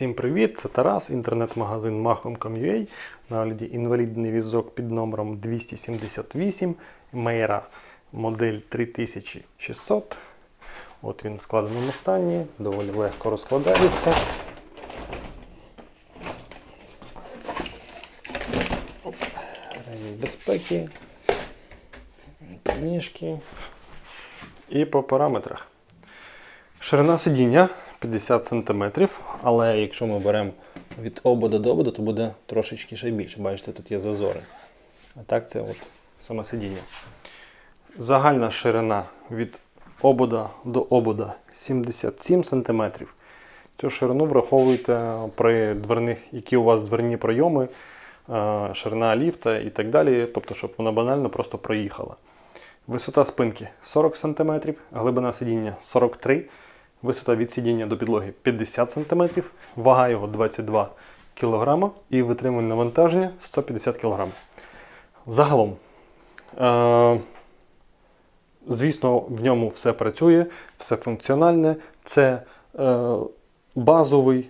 Всім привіт! Це Тарас, інтернет-магазин Mahom.com.ua. На огляді інвалідний візок під номером 278 Мейра модель 3600. От він в складеному стані, доволі легко розкладається. Ремінь безпеки, ніжки. І по параметрах. Ширина сидіння 50 см, але якщо ми беремо від обода до обода, то буде трошечки ще більше. Бачите, тут є зазори. А так це от саме сидіння. Загальна ширина від обода до обода 77 см. Цю ширину враховуйте при дверних, які у вас дверні пройоми, е, ширина ліфта і так далі, тобто, щоб вона банально просто проїхала. Висота спинки 40 см, глибина сидіння 43 Висота від сидіння до підлоги 50 см, вага його 22 кг і витримує навантаження 150 кг. Загалом, е- звісно, в ньому все працює, все функціональне. Це е- базовий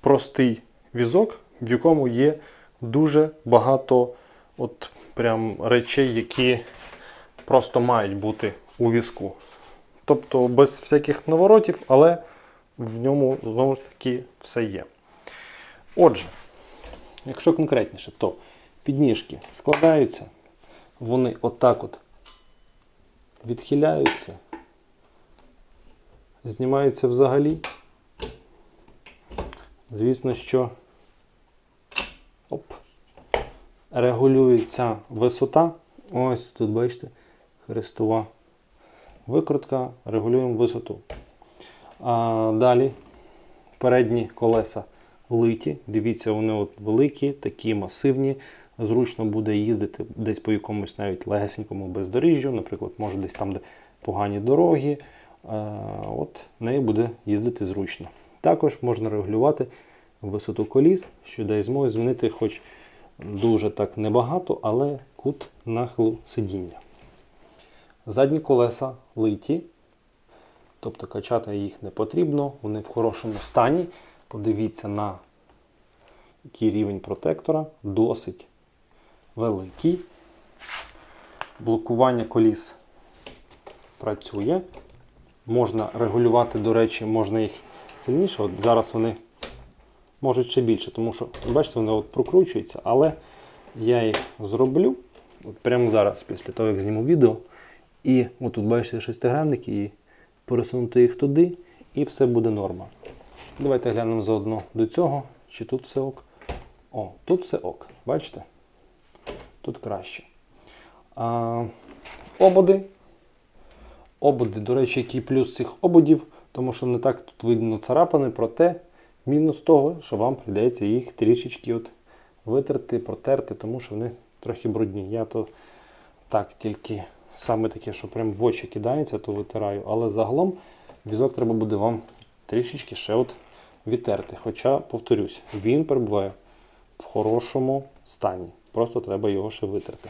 простий візок, в якому є дуже багато от прям речей, які просто мають бути у візку. Тобто без всяких наворотів, але в ньому знову ж таки все є. Отже, якщо конкретніше, то підніжки складаються, вони отак от відхиляються, знімаються взагалі. Звісно, що оп, регулюється висота. Ось тут, бачите, хрестова викрутка, регулюємо висоту. А Далі передні колеса литі. Дивіться, вони от великі, такі масивні. Зручно буде їздити десь по якомусь навіть легесенькому бездоріжжю, наприклад, може десь там, де погані дороги. От нею буде їздити зручно. Також можна регулювати висоту коліс, що дає змогу змінити хоч дуже так небагато, але кут нахилу сидіння. Задні колеса литі, тобто качати їх не потрібно, вони в хорошому стані. Подивіться на який рівень протектора, досить великий. Блокування коліс працює. Можна регулювати, до речі, можна їх сильніше. От Зараз вони можуть ще більше, тому що, бачите, вони от прокручуються, але я їх зроблю от прямо зараз, після того, як зніму відео. І отут бачите шестигранники, і пересунути їх туди, і все буде норма. Давайте глянемо заодно до цього, чи тут все ок. О, тут все ок. Бачите? Тут краще. А, Ободи. Ободи, до речі, який плюс цих ободів, тому що не так тут видно царапини, проте мінус того, що вам прийдеться їх трішечки от витерти, протерти, тому що вони трохи брудні. Я то так тільки саме таке, що прям в очі кидається, то витираю. Але загалом візок треба буде вам трішечки ще от відтерти. Хоча, повторюсь, він перебуває в хорошому стані. Просто треба його ще витерти.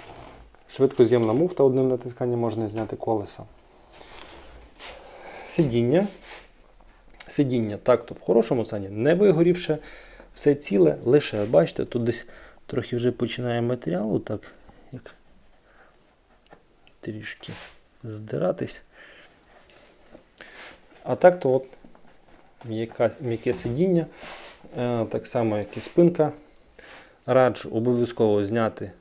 Швидкоз'ємна муфта одним натисканням можна зняти колеса. Сидіння. Сидіння так-то в хорошому стані, не вигорівше, все ціле, лише, бачите, тут десь трохи вже починає матеріалу, так, як трішки здиратись. А так то от м'яке сидіння, е, так само, як і спинка. Раджу обов'язково зняти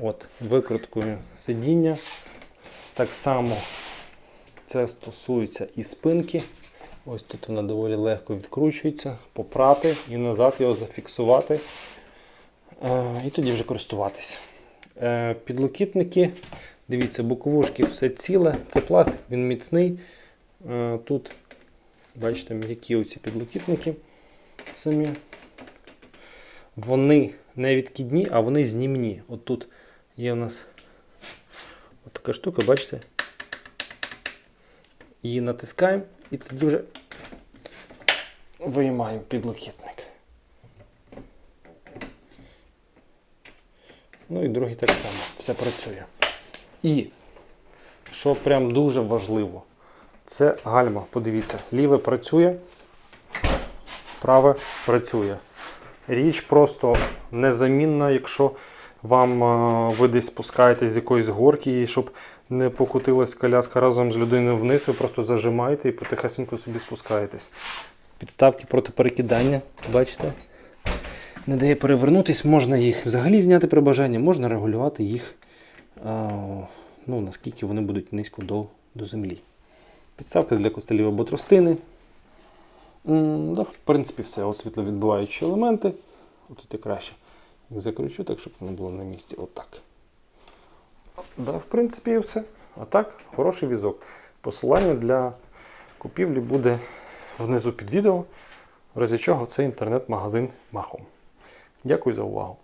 от викруткою сидіння. Так само це стосується і спинки. Ось тут вона доволі легко відкручується, попрати і назад його зафіксувати. Е, і тоді вже користуватися. Е, підлокітники. Дивіться, боковушки все ціле. Це пластик, він міцний. Е, тут, бачите, м'які оці підлокітники самі. Вони не відкидні, а вони знімні. От тут є у нас от така штука, бачите? Її натискаємо і тоді вже виймаємо підлокітник. Ну і другий так само, все працює. І, що прям дуже важливо, це гальма. Подивіться, ліве працює, справа працює. Річ просто незамінна, якщо вам е, ви десь спускаєтесь з якоїсь горки, і щоб не покотилась коляска разом з людиною вниз, ви просто зажимаєте і потихесенько собі спускаєтесь. Підставки проти перекидання, бачите? Не дає перевернутись, можна їх взагалі зняти при бажанні, можна регулювати їх, ну, наскільки вони будуть низько до, до землі. Підставка для костелів або тростини. Да, в принципі, все. От світловідбиваючі елементи. Тут я краще їх закручу, так, щоб воно було на місці. Отак. Да, в принципі, і все. А так, хороший візок. Посилання для купівлі буде внизу під відео, в разі чого це інтернет-магазин Махом. Дякую за увагу.